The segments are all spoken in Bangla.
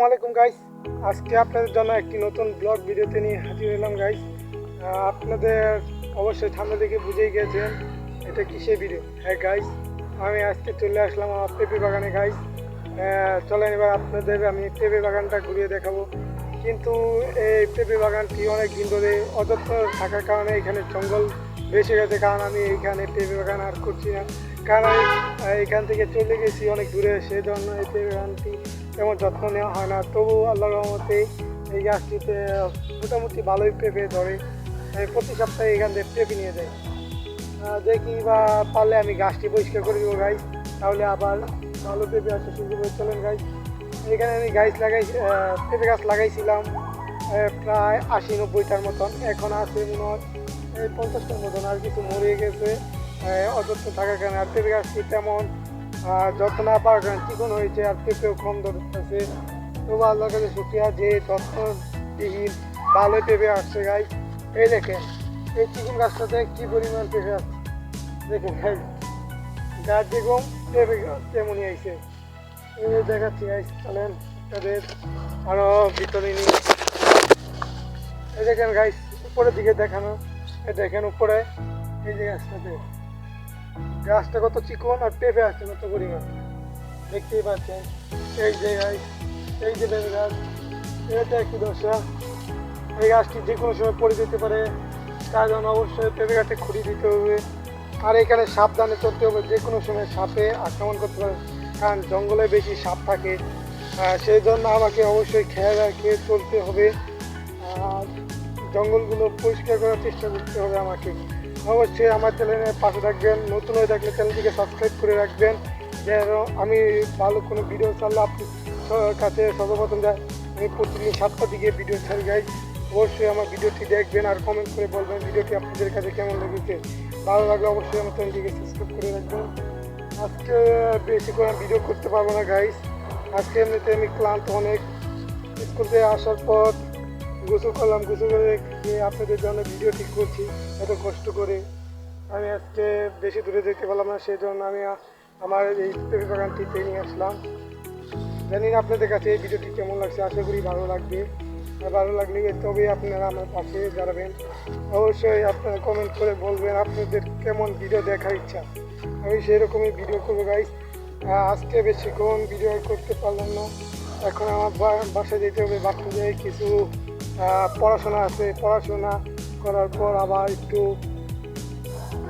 আসসালামাইকুম গাইস আজকে আপনাদের জন্য একটি নতুন ব্লগ ভিডিওতে নিয়ে হাজির হলাম গাইস আপনাদের অবশ্যই সামনে দেখে বুঝেই গেছেন এটা কিসের ভিডিও হ্যাঁ গাইস আমি আজকে চলে আসলাম আমার পেঁপে বাগানে গাইস চলেন এবার আপনাদের আমি পেঁপে বাগানটা ঘুরিয়ে দেখাবো। কিন্তু এই পেঁপে বাগানটি অনেক দিন ধরে অযত্ন থাকার কারণে এখানে জঙ্গল বেশি গেছে, কারণ আমি এইখানে পেঁপে বাগান আর করছি না। কারণ এখান থেকে চলে গেছি, অনেক দূরে সেই জন্য এই পেঁপে বাগানটি তেমন যত্ন নেওয়া হয় না। তবু আল্লাহ রহমতে এই গাছটিতে মোটামুটি ভালোই পেঁপে ধরে। প্রতি সপ্তাহে এখান থেকে পেঁপে নিয়ে যাই। দেখি বা পারলে আমি গাছটি পরিষ্কার করে দেবো গাছ তাহলে আবার ভালো পেঁপে আসতে শুরু করে চলেন গাছ এখানে আমি গাছ লাগাই পেঁপে গাছ লাগাইছিলাম প্রায় আশি নব্বইটার মতন। এখন আছে মনে হয় পঞ্চাশটার মতন, আর কিছু মরে গেছে। অযত্ন থাকার কারণে আর পেঁপে গাছটি তেমন যত্ন না পাওয়ার কারণে চিকন হয়েছে? আর পেঁপেও কম ধরতেছে তবু আল্লাহর কাছে শুক্রিয়া যে যত্নবিহীন ভালো পেঁপে আসছে গাই। এই দেখেন, এই চিকন গাছটাতে কি পরিমাণ পেঁপে আসছে দেখেন গাই, গাছ যেরকম পেঁপে গাছ তেমনই আইছে। দেখাচ্ছি গাইস, চলেন তাদের আরও ভিতরে নিয়ে। এই দেখেন গাইস, উপরের দিকে দেখানো দেখেন উপরে, এই যে গাছটাতে। গাছটা কত চিকন আর পেঁপে আছে কত পরিমাণ? দেখতেই পাচ্ছেন। এই যে গাছ এই যে পেঁপে গাছ এটা একটি দশা। এই গাছটি যে কোনো সময় পড়ে যেতে পারে। তার জন্য অবশ্যই পেঁপে গাছে খুঁড়ি দিতে হবে। আর এখানে সাবধানে চলতে হবে। যে কোনো সময় সাপে আক্রমণ করতে পারে। কারণ জঙ্গলে বেশি সাপ থাকে। সেই জন্য আমাকে অবশ্যই খেয়াল রাখে চলতে হবে। আর জঙ্গলগুলো পরিষ্কার করার চেষ্টা করতে হবে আমাকে। অবশ্যই আমার চ্যানেলের পাশে থাকবেন, নতুন হয়ে থাকলে চ্যানেলটিকে সাবস্ক্রাইব করে রাখবেন, যেন আমি ভালো কোনো ভিডিও ছাড়লে আপনি কাছে সর্বপ্রথম যায় আমি প্রতিদিন সাতটা দিকে ভিডিও ছাড়ি যাই অবশ্যই আমার ভিডিওটি দেখবেন আর কমেন্ট করে বলবেন ভিডিওটি আপনাদের কাছে কেমন লেগেছে। ভালো লাগলে অবশ্যই আমার চ্যানেলটিকে সাবস্ক্রাইব করে রাখবেন। আজকে বেশি করে ভিডিও করতে পারব না গাইস আজকে এমনিতে আমি ক্লান্ত অনেক। স্কুল থেকে আসার পর গোসল করলাম, গোসল করে আপনাদের জন্য ভিডিও ঠিক করছি। এত কষ্ট করে আমি আজকে বেশি দূরে যেতে পারলাম না সেই জন্য আমি আমার এই পেঁপে বাগানটিতে নিয়ে আসলাম। জানি না আপনাদের কাছে এই ভিডিওটি কেমন লাগছে, আশা করি ভালো লাগবে। আর ভালো লাগলে তবে আপনারা আমার পাশে দাঁড়াবেন। অবশ্যই আপনারা কমেন্ট করে বলবেন আপনাদের কেমন ভিডিও দেখার ইচ্ছা। আমি সেরকমই ভিডিও করব গাইস আজকে বেশিক্ষণ ভিডিও করতে পারলাম না। এখন আমার বাসায় যেতে হবে যেয়ে কিছু পড়াশোনা আছে, পড়াশোনা করার পর আবার একটু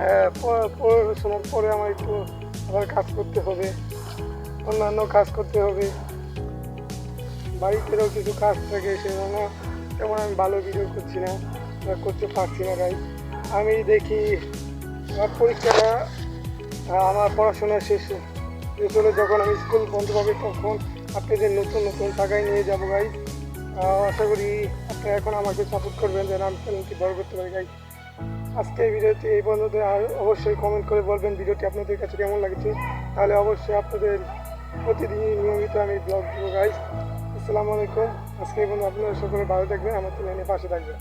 আহ, পড়াশোনার পরে আমার একটু আবার কাজ করতে হবে অন্যান্য কাজ করতে হবে। বাড়িতেও কিছু কাজ থাকে সেজন্য তেমন আমি ভালো ভিডিও করছি না করতে পারছি না গাই আমি দেখি আমার পরীক্ষাটা আমার পড়াশোনা শেষ হলে যখন আমি স্কুল বন্ধ পাবে তখন আপনাদের নতুন নতুন টাকায় নিয়ে যাব গাই আশা করি আপনারা এখন আমাকে সাপোর্ট করবেন যেন আমি চ্যানেলটি বড় করতে পারি। গাই আজকে এই ভিডিওটি এই বন্ধুদের, আর অবশ্যই কমেন্ট করে বলবেন ভিডিওটি আপনাদের কাছে কেমন লাগছে। তাহলে অবশ্যই আপনাদের প্রতিদিন নিয়মিত আমি ব্লগ দেবো গাইজ আসসালামু আলাইকুম। আজকে এই বন্ধু আপনারা সকলে ভালো থাকবেন, আমার চ্যানেলের পাশে থাকবেন।